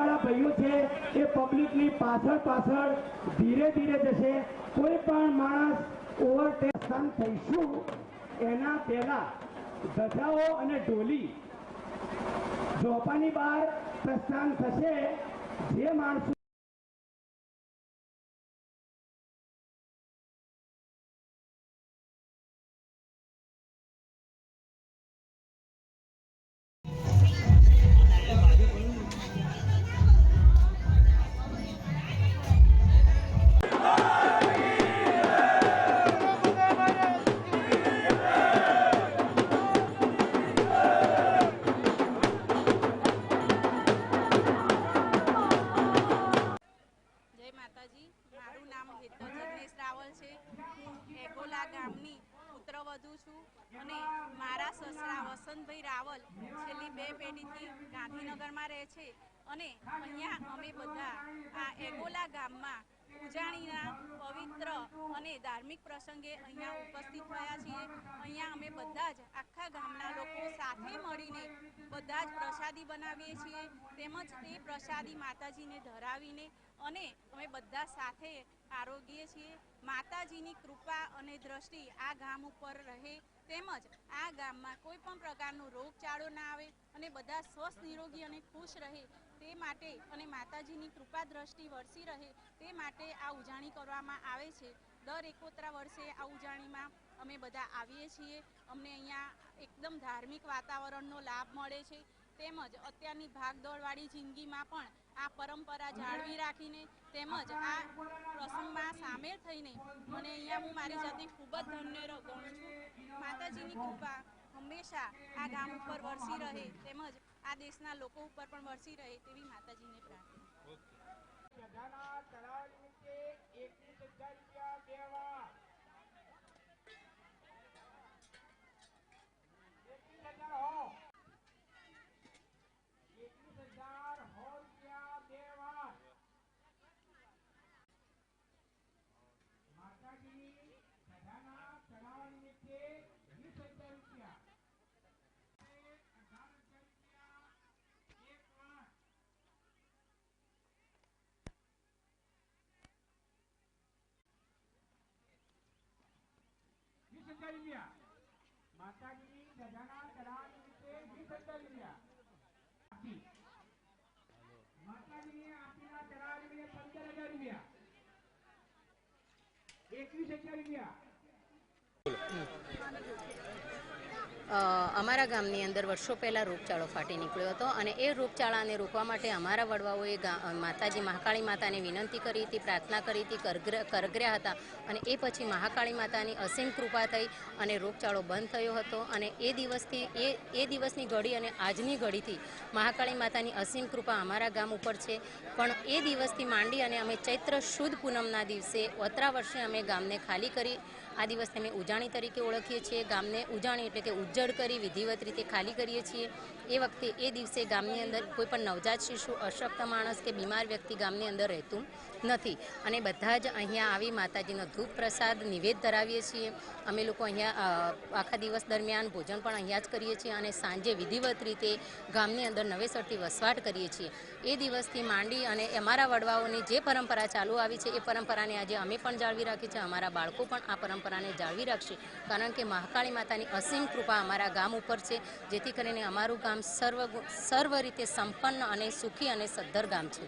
વાળા ભાઈઓ છે, એ પબ્લિકની પાછળ પાછળ ધીરે ધીરે જશે. કોઈ પણ માણસ ઓવરટેક થઈશું, એના પહેલા ધજાઓ અને ઢોલી ઝોપાની બહાર પ્રસ્થાન થશે. જે માણસો અને અહીંયા અમે બધા આ એગોલા ગામમાં ઉજાણીના પવિત્ર અને ધાર્મિક પ્રસંગે અહીંયા ઉપસ્થિત થયા છીએ. અહીંયા અમે બધા જ આખા ગામના લોકો સાથે મળીને બધા જ પ્રસાદી બનાવીએ છીએ. તેમજ તે પ્રસાદી માતાજીને ધરાવીને અને અમે બધા સાથે આરોગીએ છીએ. માતાજીની કૃપા અને દ્રષ્ટિ આ ગામ ઉપર રહે. તેમજ આ ગામમાં કોઈ પણ પ્રકારનો રોગચાળો ના આવે અને બધા સ્વસ્થ નિરોગી અને ખુશ રહે. તે માટે અને માતાજીની કૃપા દ્રષ્ટિ વરસી રહે તે માટે આ ઉજાણી કરવામાં આવે છે. દર એકોતરા વર્ષે આ ઉજાણીમાં અમે બધા આવીએ છીએ. અમને અહીંયા એકદમ ધાર્મિક વાતાવરણનો લાભ મળે છે. તેમજ અત્યારની ભાગદોડવાળી જિંદગીમાં પણ આ પરંપરા જાળવી રાખીને તેમજ આ પ્રસંગમાં સામેલ થઈને મને અહીંયા હું મારી જાતે ખૂબ જ ધન્ય ગણું છું. માતાજીની કૃપા હંમેશા આ ગામ ઉપર વરસી રહે તેમજ આ દેશના લોકો ઉપર પણ વરસી રહે તેવી માતાજીને પ્રાર્થના ગજાના તળાવ નિમિત્તે એકવીસ હજાર રૂપિયા દેવા એકવીસ હજાર હો એકવીસ હજાર હો રૂપિયા દેવા માતાજીની ગજાના તળાવ નિમિત્તે વીસ હજાર રૂપિયા અઢાર હજાર રૂપિયા એક લાખ વીસ હજાર રૂપિયા માતાજી ગજાના તળાવ નિમિત્તે વીસ હજાર રૂપિયા. માતાજીની આપીના તળાવ નિમિત્તે પંદર હજાર રૂપિયા. એકવીસ હજાર રૂપિયા. અમારા ગામની અંદર વર્ષો પહેલાં રોગચાળો ફાટી નીકળ્યો હતો અને એ રોગચાળાને રોકવા માટે અમારા વડવાઓએ માતાજી મહાકાળી માતાને વિનંતી કરી હતી, પ્રાર્થના કરી હતી, કરગ્ર- કરગ્ર્યા હતા અને એ પછી મહાકાળી માતાની અસીમ કૃપા થઈ અને રોગચાળો બંધ થયો હતો અને એ દિવસથી, એ એ દિવસની ઘડી અને આજની ઘડીથી મહાકાળી માતાની અસીમ કૃપા અમારા ગામ ઉપર છે. પણ એ દિવસથી માંડી અને અમે ચૈત્ર શુદ્ધ પૂનમના દિવસે ઓતરા વર્ષે અમે ગામને ખાલી કરી આ દિવસને અમે ઉજાણી તરીકે ઓળખીએ છીએ. ગામને ઉજાણી એટલે કે ઉજ્જડ કરી, વિધિવત રીતે ખાલી કરીએ છીએ. એ વખતે એ દિવસે ગામની અંદર કોઈ પણ નવજાત શિશુ, અશક્ત માણસ કે બીમાર વ્યક્તિ ગામની અંદર રહેતું નથી. અને બધા જ અહીંયા આવી માતાજીનો ધૂપ પ્રસાદ, નિવેદ ધરાવીએ છીએ. અમે લોકો અહીંયા આખા દિવસ દરમિયાન ભોજન પણ અહીંયા જ કરીએ છીએ અને સાંજે વિધિવત રીતે ગામની અંદર નવેસરથી વસવાટ કરીએ છીએ. એ દિવસથી માંડી અને અમારા વડવાઓની જે પરંપરા ચાલુ આવી છે, એ પરંપરાને આજે અમે પણ જાળવી રાખી છે. અમારા બાળકો પણ આ પરંપરાને જાળવી રાખશે. કારણ કે મહાકાળી માતાની અસીમ કૃપા અમારા ગામ ઉપર છે, જેથી કરીને અમારું ગામ સર્વ સર્વ રીતે સંપન્ન અને સુખી અને સદ્ધર ગામ છે.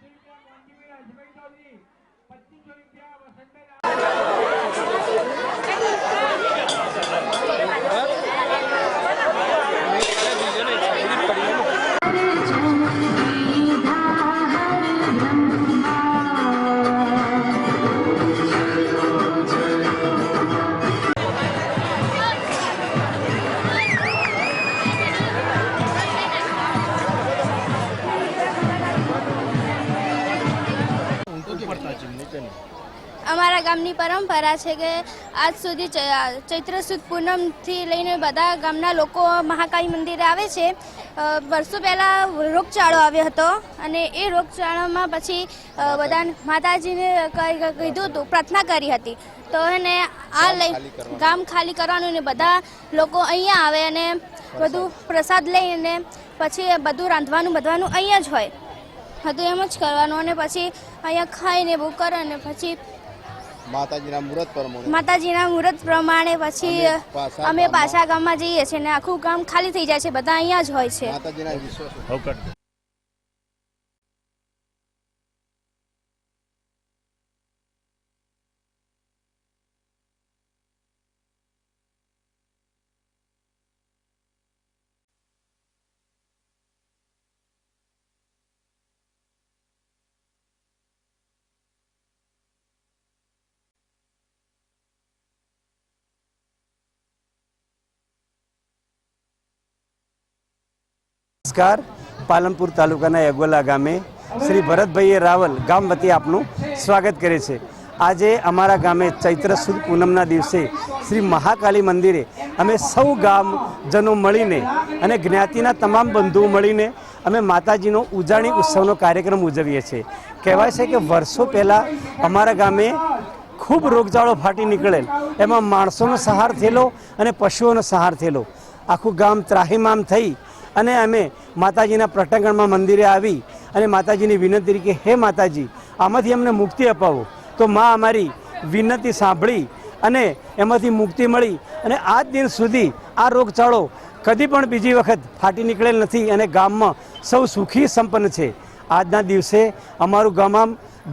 Thank you. પરંપરા છે કે આજ સુધી ચૈત્ર સુદ પૂનમથી લઈને બધા ગામના લોકો મહાકાળી મંદિરે આવે છે. વર્ષો પહેલાં રોગચાળો આવ્યો હતો અને એ રોગચાળામાં પછી બધા માતાજીને કઈ- કીધું હતું પ્રાર્થના કરી હતી. તો એને આ લઈ ગામ ખાલી કરવાનું ને બધા લોકો અહીંયા આવે અને બધું પ્રસાદ લઈને પછી બધું રાંધવાનું બધવાનું અહીંયા જ હોય. હતું એમ જ કરવાનું અને પછી અહીંયા ખાઈને બહુ કરે અને પછી માતાજીના મુહૂર્ત પ્રમાણે. માતાજીના મુહૂર્ત પ્રમાણે પછી અમે પાછા ગામમાં- જઈએ છીએ ને આખું ગામ ખાલી થઈ જાય છે બધા અહીંયા જ હોય છે. માતાજીના વિશ્વાસ. નમસ્કાર. પાલનપુર તાલુકાના એગોલા ગામે શ્રી ભરતભાઈએ રાવલ ગામ વતી આપનું સ્વાગત કરે છે. આજે અમારા ગામે ચૈત્ર સુદ પૂનમના દિવસે શ્રી મહાકાલી મંદિરે અમે સૌ ગામજનો મળીને અને જ્ઞાતિના તમામ બંધુઓ મળીને અમે માતાજીનો ઉજાણી ઉત્સવનો કાર્યક્રમ ઉજવીએ છીએ. કહેવાય છે કે વર્ષો પહેલાં અમારા ગામે ખૂબ રોગચાળો ફાટી નીકળેલ. એમાં માણસોનો સહાર થયેલો અને પશુઓનો સહાર થયેલો. આખું ગામ ત્રાહીમામ થઈ અને અમે માતાજીના પ્રટાંગણમાં મંદિરે આવી અને માતાજીની વિનંતી કે, હે માતાજી, આમાંથી અમને મુક્તિ અપાવો. તો મા અમારી વિનંતી સાંભળી અને એમાંથી મુક્તિ મળી અને આજ દિન સુધી આ રોગચાળો કદી પણ બીજી વખત ફાટી નીકળેલ નથી અને ગામમાં સૌ સુખી સંપન્ન છે. આજના દિવસે અમારું ગામ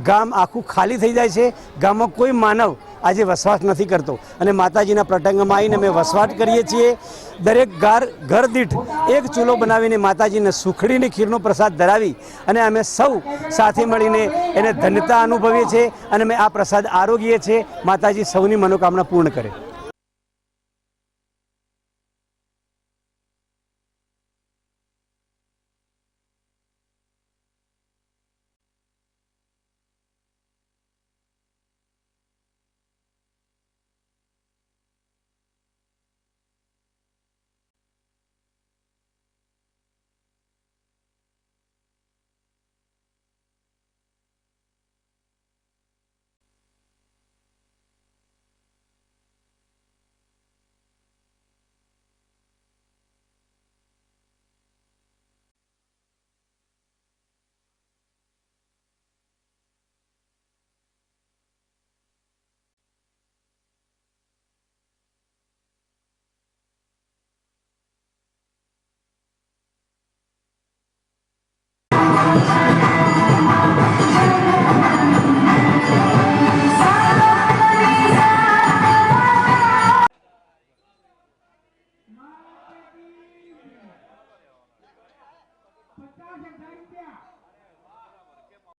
ગામ આખું ખાલી થઈ જાય છે. ગામમાં કોઈ માનવ આજે વસવાટ નથી કરતો. અને માતાજીના પ્રટંગમાં આવીને અમે વસવાટ કરીએ છીએ. દરેક ઘર ઘર દીઠ એક ચૂલો બનાવીને માતાજીને સુખડીની ખીરનો પ્રસાદ ધરાવી અને અમે સૌ સાથે મળીને એને ધન્યતા અનુભવીએ છીએ અને અમે આ પ્રસાદ આરોગીએ છીએ. માતાજી સૌની મનોકામના પૂર્ણ કરે.